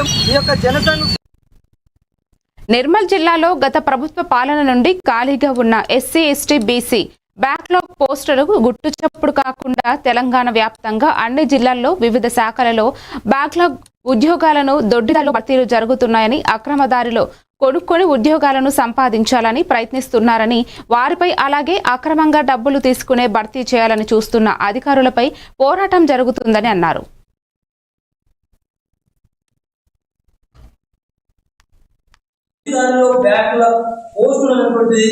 ఈ యొక్క జనసంఘ నిర్మల్ జిల్లాలో గత ప్రభుత్వ పాలన నుండి ఖాళీగా ఉన్న ఎస్సీ ఎస్టీ బీసీ బ్యాక్లాగ్ పోస్టులకు గుట్టు చప్పుడు కాకుండా తెలంగాణ వ్యాప్తంగా అన్ని జిల్లాల్లో వివిధ శాఖలలో బ్యాక్లాగ్ ఉద్యోగాలను దొడ్డిదాలు భర్తీలు జరుగుతున్నాయని అక్రమదారిలో కొనుక్కొని ఉద్యోగాలను సంపాదించాలని ప్రయత్నిస్తున్నారని వారిపై అలాగే అక్రమంగా డబ్బులు తీసుకునే భర్తీ చేయాలని చూస్తున్న అధికారులపై పోరాటం జరుగుతుందని అన్నారు. దానిలో బ్యాక్ల పోస్టులు అనేటువంటిది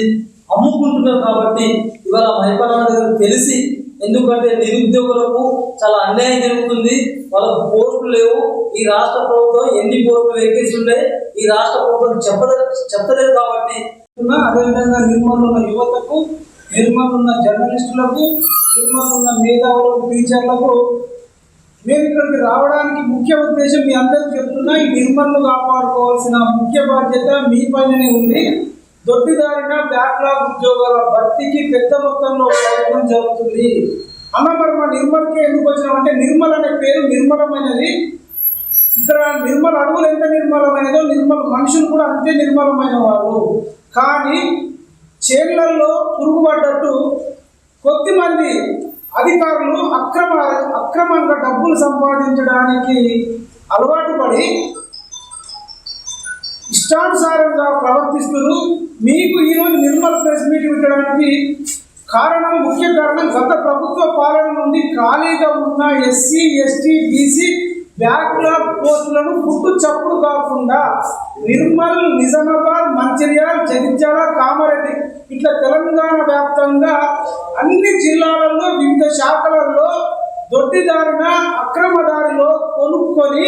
అమ్ముకుంటున్నారు కాబట్టి ఇవాళ మహిళల దగ్గర తెలిసి ఎందుకంటే నిరుద్యోగులకు చాలా అన్యాయం జరుగుతుంది. వాళ్ళకు పోస్టులు లేవు. ఈ రాష్ట్ర ప్రభుత్వం ఎన్ని పోస్టులు వేకేసి ఈ రాష్ట్ర ప్రభుత్వం చెప్పద చెప్పలేదు కాబట్టి. అదేవిధంగా నిర్మల్ ఉన్న యువతకు నిర్మల్ ఉన్న జర్నలిస్టులకు నిర్మల్ ఉన్న మేధావులకు టీచర్లకు మేము ఇక్కడికి రావడానికి ముఖ్య ఉద్దేశం మీ అందరికి చెప్తున్నా ఈ నిర్మల్ను కాపాడుకోవాల్సిన ముఖ్య బాధ్యత మీ పైననే ఉంది. దొడ్డిదారిన బ్యాక్లాగ్ ఉద్యోగాల భర్తీకి పెద్ద మొత్తంలో ప్రయత్నం జరుగుతుంది. అన్న మరి మా నిర్మల్కి ఎందుకు వచ్చినామంటే నిర్మల్ అనే పేరు నిర్మలమైనది. ఇక్కడ నిర్మల అడవులు ఎంత నిర్మలమైనదో నిర్మల మనుషులు కూడా అంతే నిర్మలమైన వారు కానీ చేళ్ళలో పురుగుపడ్డట్టు కొద్దిమంది అధికారులు అక్రమ అక్రమంగా డబ్బులు సంపాదించడానికి అలవాటు పడి ఇష్టానుసారంగా ప్రవర్తిస్తున్నారు. మీకు ఈరోజు నిర్మల ప్రెస్ మీట్ పెట్టడానికి కారణం ముఖ్య కారణం గత ప్రభుత్వ పాలన నుండి ఖాళీగా ఉన్న ఎస్సీ ఎస్టీ బీసీ బ్యాక్లాగ్ పోస్టులను పుట్టు చప్పుడు కాకుండా నిర్మల్ నిజామాబాద్ మంచిర్యాల జగిత్యాల కామారెడ్డి ఇట్లా తెలంగాణ వ్యాప్తంగా అన్ని జిల్లాలలో వివిధ శాఖలలో దొడ్డిదారిన అక్రమదారిలో కొనుక్కొని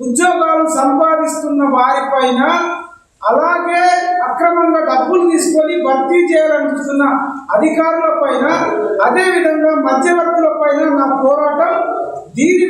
ఉద్యోగాలు సంపాదిస్తున్న వారిపైన అలాగే అక్రమంగా డబ్బులు తీసుకొని భర్తీ చేయాలని చూస్తున్న అధికారుల పైన అదేవిధంగా మధ్యవర్తుల పైన నా పోరాటం దీని